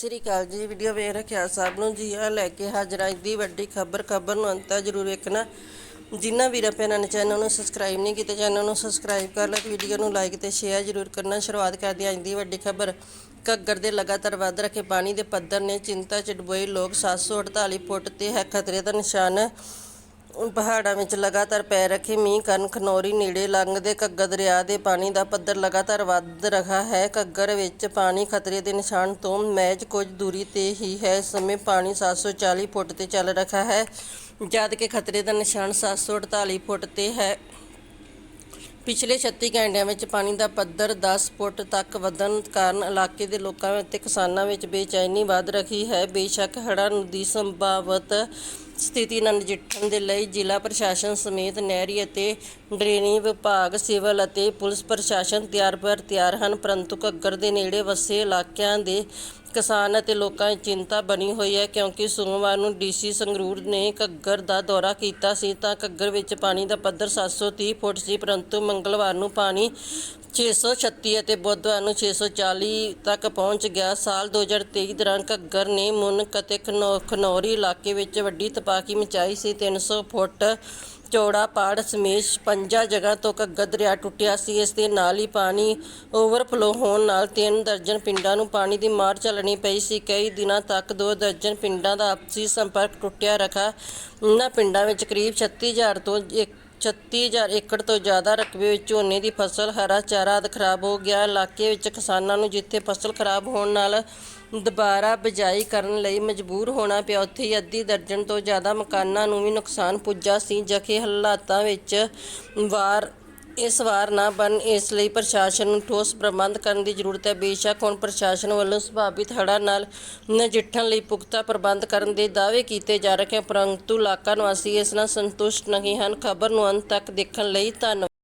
ਸ੍ਰੀ ਅਕਾਲ ਜੀ ਵੀਡੀਓ ਵੇਖ ਰੱਖਿਆ ਸਭ ਨੂੰ। ਜੀ ਆ ਲੈ ਕੇ ਹਾਜ਼ਰ ਅੱਜ ਦੀ ਵੱਡੀ ਖਬਰ। ਖਬਰ ਨੂੰ ਅੰਤ ਤੱਕ ਜ਼ਰੂਰ ਵੇਖਣਾ। ਜਿਨ੍ਹਾਂ ਵੀਰਾਂ ਭੈਣਾਂ ਨੇ ਚੈਨਲ ਨੂੰ ਸਬਸਕ੍ਰਾਈਬ ਨਹੀਂ ਕੀਤਾ ਚੈਨਲ ਨੂੰ ਸਬਸਕ੍ਰਾਈਬ ਕਰ ਲਓ ਵੀਡੀਓ ਨੂੰ ਲਾਈਕ ਤੇ ਸ਼ੇਅਰ ਜ਼ਰੂਰ ਕਰਨਾ। ਸ਼ੁਰੂਆਤ ਕਰਦੇ ਹਾਂ ਅੱਜ ਦੀ ਵੱਡੀ ਖਬਰ। ਘੱਗਰ ਦੇ ਲਗਾਤਾਰ ਵੱਧ ਰਹੇ ਪਾਣੀ ਦੇ ਪੱਧਰ ਨੇ ਚਿੰਤਾ ਚ ਡੁਬੋਏ ਲੋਕ 748 ਫੁੱਟ ਤੇ ਹੈ ਖਤਰੇ ਦਾ ਨਿਸ਼ਾਨ। ਪਹਾੜਾਂ ਵਿੱਚ ਲਗਾਤਾਰ ਪੈ ਰਹੇ ਮੀਂਹ ਕਾਰਨ ਖਨੌਰੀ ਨੇੜੇ ਲੰਘਦੇ ਘੱਗਰ ਦਰਿਆ ਦੇ ਪਾਣੀ ਦਾ ਪੱਧਰ ਲਗਾਤਾਰ ਵੱਧ ਰਿਹਾ ਹੈ। ਘੱਗਰ ਵਿੱਚ ਪਾਣੀ ਖਤਰੇ ਦੇ ਨਿਸ਼ਾਨ ਤੋਂ ਮਹਿਜ ਕੁਝ ਦੂਰੀ ਤੇ ਹੀ ਹੈ। ਇਸ ਸਮੇਂ ਪਾਣੀ 740 ਫੁੱਟ ਤੇ ਚੱਲ ਰਿਹਾ ਹੈ। ਜਦ ਕਿ ਖਤਰੇ ਦਾ ਨਿਸ਼ਾਨ 748 ਫੁੱਟ ਤੇ ਹੈ। ਪਿਛਲੇ 36 ਘੰਟਿਆਂ ਵਿੱਚ ਪਾਣੀ ਦਾ ਪੱਧਰ 10 ਫੁੱਟ ਤੱਕ ਵਧਣ ਕਾਰਨ ਇਲਾਕੇ ਦੇ ਲੋਕਾਂ ਅਤੇ ਕਿਸਾਨਾਂ ਵਿੱਚ ਬੇਚੈਨੀ ਵੱਧ ਰਹੀ ਹੈ। ਬੇਸ਼ੱਕ ਹੜ੍ਹਾਂ ਦੀ ਸੰਭਾਵਤ ਸਥਿਤੀ ਨਾਲ ਨਜਿੱਠਣ ਦੇ ਲਈ ਜ਼ਿਲ੍ਹਾ ਪ੍ਰਸ਼ਾਸਨ ਸਮੇਤ ਨਹਿਰੀ ਅਤੇ ਡਰੇਨੀ ਵਿਭਾਗ, ਸਿਵਲ ਅਤੇ ਪੁਲਿਸ ਪ੍ਰਸ਼ਾਸਨ ਤਿਆਰ ਪਰ ਤਿਆਰ ਹਨ, ਪਰੰਤੂ ਘੱਗਰ ਦੇ ਨੇੜੇ ਵਸੇ ਇਲਾਕਿਆਂ ਦੇ ਕਿਸਾਨ ਅਤੇ ਲੋਕਾਂ ਦੀ ਚਿੰਤਾ ਬਣੀ ਹੋਈ ਹੈ ਕਿਉਂਕਿ ਸੋਮਵਾਰ ਨੂੰ ਡੀਸੀ ਸੰਗਰੂਰ ਨੇ ਘੱਗਰ ਦਾ ਦੌਰਾ ਕੀਤਾ ਸੀ ਤਾਂ ਘੱਗਰ ਵਿੱਚ ਪਾਣੀ ਦਾ ਪੱਧਰ 730 ਫੁੱਟ ਸੀ, ਪਰੰਤੂ ਮੰਗਲਵਾਰ ਨੂੰ ਪਾਣੀ 636 ਅਤੇ ਬੁੱਧਵਾਰ ਨੂੰ 640 ਤੱਕ ਪਹੁੰਚ ਗਿਆ। ਸਾਲ 2023 ਦੌਰਾਨ ਘੱਗਰ ਨੇ ਮੁਨਕ ਅਤੇ ਖਨੌ- ਖਨੌਰੀ ਇਲਾਕੇ ਵਿੱਚ ਵੱਡੀ ਤਪਾਕੀ ਮਚਾਈ ਸੀ। 300 ਫੁੱਟ ਚੌੜਾ ਪਾੜ ਸਮੇਤ ਪੰਜਾਂ ਜਗ੍ਹਾ ਤੋਂ ਘੱਗਰ ਦਰਿਆ ਟੁੱਟਿਆ ਸੀ। ਇਸ ਦੇ ਨਾਲ ਹੀ ਪਾਣੀ ਓਵਰਫਲੋ ਹੋਣ ਨਾਲ ਤਿੰਨ ਦਰਜਨ ਪਿੰਡਾਂ ਨੂੰ ਪਾਣੀ ਦੀ ਮਾਰ ਚੱਲਣੀ ਪਈ ਸੀ। ਕਈ ਦਿਨਾਂ ਤੱਕ ਦੋ ਦਰਜਨ ਪਿੰਡਾਂ ਦਾ ਆਪਸੀ ਸੰਪਰਕ ਟੁੱਟਿਆ ਰੱਖਾ। ਇਹਨਾਂ ਪਿੰਡਾਂ ਵਿੱਚ ਕਰੀਬ 36000 ਤੋਂ ਇੱਕ 36000 ਏਕੜ ਤੋਂ ਜ਼ਿਆਦਾ ਰਕਬੇ ਵਿੱਚ ਝੋਨੇ ਦੀ ਫਸਲ, ਹਰਾ ਚਾਰਾ ਆਦਿ ਖਰਾਬ ਹੋ ਗਿਆ। ਇਲਾਕੇ ਵਿੱਚ ਕਿਸਾਨਾਂ ਨੂੰ ਜਿੱਥੇ ਫਸਲ ਖਰਾਬ ਹੋਣ ਨਾਲ ਦੁਬਾਰਾ ਬਿਜਾਈ ਕਰਨ ਲਈ ਮਜਬੂਰ ਹੋਣਾ ਪਿਆ, ਉੱਥੇ ਹੀ ਅੱਧੀ ਦਰਜਨ ਤੋਂ ਜ਼ਿਆਦਾ ਮਕਾਨਾਂ ਨੂੰ ਵੀ ਨੁਕਸਾਨ ਪੁੱਜਾ ਸੀ, ਜਖੇ ਹਾਲਾਤਾਂ ਵਿੱਚ ਵਾਰ ਇਸ ਵਾਰ ਨਾ ਬਣ, ਇਸ ਲਈ ਪ੍ਰਸ਼ਾਸਨ ਨੂੰ ਠੋਸ ਪ੍ਰਬੰਧ ਕਰਨ ਦੀ ਜ਼ਰੂਰਤ ਹੈ। ਬੇਸ਼ੱਕ ਹੁਣ ਪ੍ਰਸ਼ਾਸਨ ਵੱਲੋਂ ਸੰਭਾਵਿਤ ਹੜ੍ਹਾਂ ਨਾਲ ਨਜਿੱਠਣ ਲਈ ਪੁਖਤਾ ਪ੍ਰਬੰਧ ਕਰਨ ਦੇ ਦਾਅਵੇ ਕੀਤੇ ਜਾ ਰਹੇ ਹਨ, ਪਰੰਤੂ ਇਲਾਕਾ ਨਿਵਾਸੀ ਇਸ ਨਾਲ ਸੰਤੁਸ਼ਟ ਨਹੀਂ ਹਨ। ਖਬਰ ਨੂੰ ਅੰਤ ਤੱਕ ਦੇਖਣ ਲਈ ਧੰਨਵਾਦ।